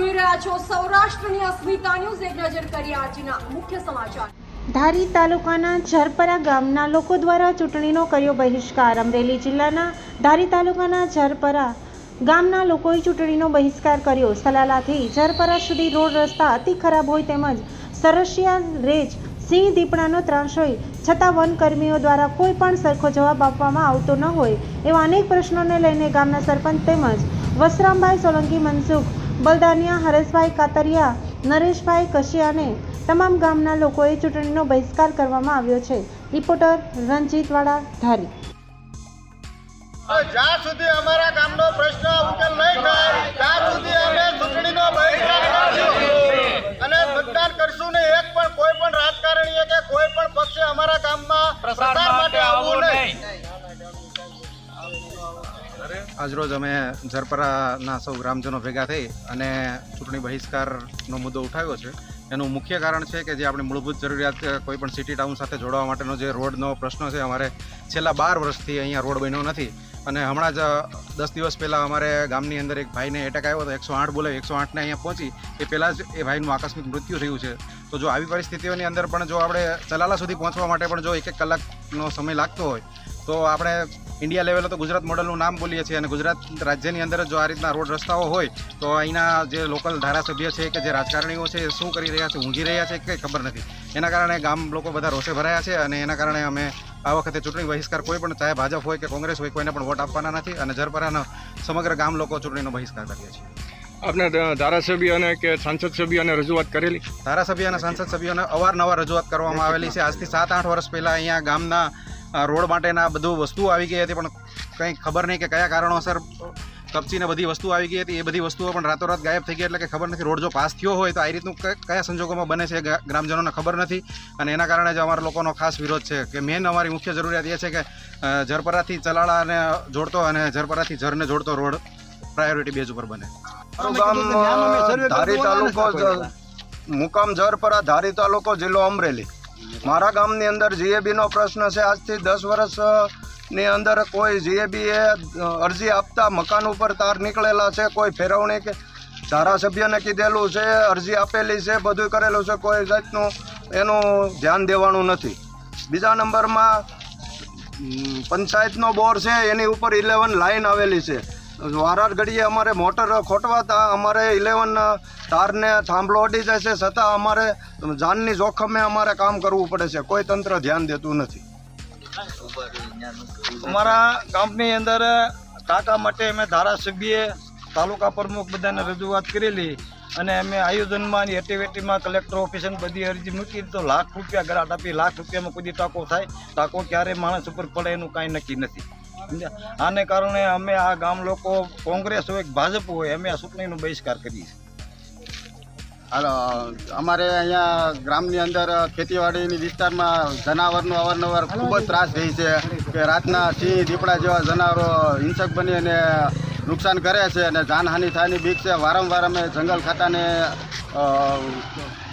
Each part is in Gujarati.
જોઈ રહ્યા છો, સૌરાષ્ટ્રની અસ્મિતા ન્યૂઝ, એક નજર કરીએ આજના મુખ્ય સમાચાર. ધારી તાલુકાના ઝરપરા ગામના લોકો દ્વારા ચૂંટણીનો કર્યો બહિષ્કાર. અમરેલી જિલ્લાના ધારી તાલુકાના ઝરપરા ગામના લોકોએ ચૂંટણીનો બહિષ્કાર કર્યો. સલાલાથી ઝરપરા સુધી રોડ રસ્તા અતિ ખરાબ હોય તેમજ સરસિયા રેજ, સિંહ દીપડાનો ત્રાસ હોય છતાં વનકર્મીઓ દ્વારા કોઈ પણ સરખો જવાબ આપવામાં આવતો ન હોય એવા અનેક પ્રશ્નોને લઈને ગામના સરપંચ તેમજ વસરામભાઈ સોલંકી મનસુખ બલદાનિયા, હરેશભાઈ કાતરિયા, નરેશભાઈ કશિયાને તમામ ગામના લોકોએ ચૂંટણીનો બહિષ્કાર કરવામાં આવ્યો છે. રિપોર્ટર રણજીતવાડા ધારી. જ્યાં સુધી અમારા ગામનો પ્રશ્ન ઉકેલ નહીં થાય, ત્યાં સુધી આજરોજ અમે ઝરપરાના સૌ ગ્રામજનો ભેગા થઈ અને ચૂંટણી બહિષ્કારનો મુદ્દો ઉઠાવ્યો છે. એનું મુખ્ય કારણ છે કે જે આપણી મૂળભૂત જરૂરિયાત કોઈ પણ સિટી ટાઉન સાથે જોડવા માટેનો જે રોડનો પ્રશ્ન છે, અમારે છેલ્લા બાર વર્ષથી અહીંયા રોડ બન્યો નથી. અને હમણાં જ દસ દિવસ પહેલાં અમારે ગામની અંદર એક ભાઈને એટેક આવ્યો હતો, એકસો આઠ બોલે એકસો આઠને અહીંયા પહોંચી. એ પહેલાં જ એ ભાઈનું આકસ્મિક મૃત્યુ થયું છે. તો જો આવી પરિસ્થિતિઓની અંદર પણ જો આપણે ચલાલા સુધી પહોંચવા માટે પણ જો એક એક કલાકનો સમય લાગતો હોય તો આપણે ઇન્ડિયા લેવલે તો ગુજરાત મોડલનું નામ બોલીએ છીએ અને ગુજરાત રાજ્યની અંદર જો આ રીતના રોડ રસ્તાઓ હોય તો અહીંના જે લોકલ ધારાસભ્ય છે કે જે રાજકારણીઓ છે એ શું કરી રહ્યા છે ઊંઘી રહ્યા છે કંઈ ખબર નથી. એના કારણે ગામ લોકો બધા રોષે ભરાયા છે અને એના કારણે અમે આ વખતે ચૂંટણી બહિષ્કાર કોઈ પણ ચાહે ભાજપ હોય કે કોંગ્રેસ હોય કોઈને પણ વોટ આપવાના નથી અને જરપરાનો સમગ્ર ગામ લોકો ચૂંટણીનો બહિષ્કાર કરીએ છીએ. આપને ધારાસભ્ય અને કે સાંસદ સભ્યોને રજૂઆત કરેલી? ધારાસભ્ય અને સાંસદ સભ્યોને અવારનવાર રજૂઆત કરવામાં આવેલી છે. આજથી સાત આઠ વર્ષ પહેલાં અહીંયા ગામના રોડ માટેના બધું વસ્તુઓ આવી ગઈ હતી પણ કંઈ ખબર નહીં કે કયા કારણોસર કપચીને બધી વસ્તુ આવી ગઈ હતી. એ બધી વસ્તુઓ પણ રાતોરાત ગાયબ થઈ ગઈ એટલે કે ખબર નથી રોડ જો પાસ થયો હોય તો આ રીતનું કયા સંજોગોમાં બને છે ગ્રામજનોને ખબર નથી. અને એના કારણે જ અમારા લોકોનો ખાસ વિરોધ છે કે મેઇન અમારી મુખ્ય જરૂરિયાત એ છે કે ઝરપરાથી ચલાળાને જોડતો અને ઝરપરાથી ઝરને જોડતો રોડ પ્રાયોરિટી બેઝ ઉપર બને. ધારી તાલુકો મુકામ ઝરપરા ધારી તાલુકો જિલ્લો અમરેલી. મારા ગામની અંદર જીએબીનો પ્રશ્ન છે. આજથી દસ વર્ષની અંદર કોઈ જીએબીએ અરજી આપતા મકાન ઉપર તાર નીકળેલા છે, કોઈ ફેરવણી કે ધારાસભ્યને કીધેલું છે, અરજી આપેલી છે, બધું કરેલું છે, કોઈ જાતનું એનું ધ્યાન દેવાનું નથી. બીજા નંબરમાં પંચાયતનો બોર છે, એની ઉપર ઇલેવન લાઇન આવેલી છે. વારાર ઘડીએ અમારે મોટર ખોટવાતા, અમારે ઇલેવન તારને થાંભલો અડી જાય છે, છતાં અમારે જાનની જોખમે અમારે કામ કરવું પડે છે. કોઈ તંત્ર ધ્યાન દેતું નથી. અમારા ગામની અંદર ટાંકા માટે અમે ધારાસભ્યએ તાલુકા પ્રમુખ બધાને રજૂઆત કરેલી અને અમે આયોજનમાં અને એટીવેટીમાં કલેક્ટર ઓફિસને બધી અરજી મૂકી તો લાખ રૂપિયા ગરાટ આપી, લાખ રૂપિયામાં કોઈ ટાંકો થાય, ટાંકો ક્યારે માણસ ઉપર પડે એનું કાંઈ નક્કી નથી. આને કારણે અમે આ ગામ લોકો, કોંગ્રેસ હોય ભાજપ હોય, અમે આ ચૂંટણીનો બહિષ્કાર કરીએ છીએ. અમારે અહીંયા ગ્રામની અંદર ખેતીવાડીની વિસ્તારમાં જનાવરનો અવારનવાર ખૂબ જ ત્રાસ રહી છે કે રાતના સિંહ, દીપડા જેવા જનાવરો હિંસક બની અને નુકસાન કરે છે અને જાનહાનિ થવાની બીક છે. વારંવાર અમે જંગલ ખાતાને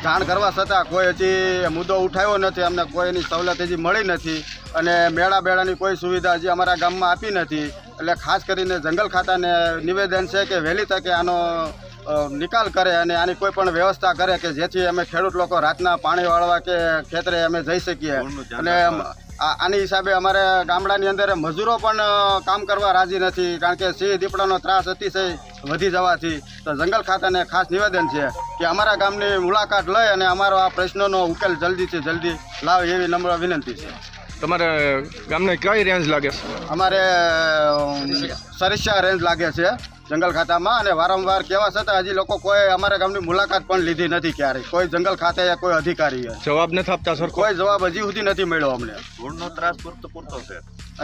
જાણ કરવા છતાં કોઈ હજી મુદ્દો ઉઠાવ્યો નથી. અમને કોઈ એની સવલત હજી મળી નથી અને મેળા બેળાની કોઈ સુવિધા હજી અમારા ગામમાં આપી નથી. એટલે ખાસ કરીને જંગલ ખાતાને નિવેદન છે કે વહેલી તકે આનો નિકાલ કરે અને આની કોઈ પણ વ્યવસ્થા કરે કે જેથી અમે ખેડૂત લોકો રાતના પાણી વાળવા કે ખેતરે અમે જઈ શકીએ. અને આની હિસાબે અમારે ગામડાની અંદર મજૂરો પણ કામ કરવા રાજી નથી કારણ કે સિંહ દીપડાનો ત્રાસ અતિશય વધી જવાથી. તો જંગલ ખાતાને ખાસ નિવેદન છે કે અમારા ગામની મુલાકાત લઈ અને અમારો આ પ્રશ્નનો ઉકેલ જલ્દીથી જલ્દી લાવે એવી નમ્ર વિનંતી છે. તમારે ગામને કઈ રેન્જ લાગે છે? અમારે સરિસ્યા રેન્જ લાગે છે. જંગલ ખાતામાં અને વારંવાર કહેવા છતાં હજી લોકો કોઈ અમારા ગામની મુલાકાત પણ લીધી નથી ક્યારેય. કોઈ જંગલ ખાતે કોઈ અધિકારીએ. જવાબ નથી આપતા સર. કોઈ જવાબ હજી સુધી નથી મળ્યો અમને. ધૂળનો ત્રાસ પૂરતો પૂરતો છે.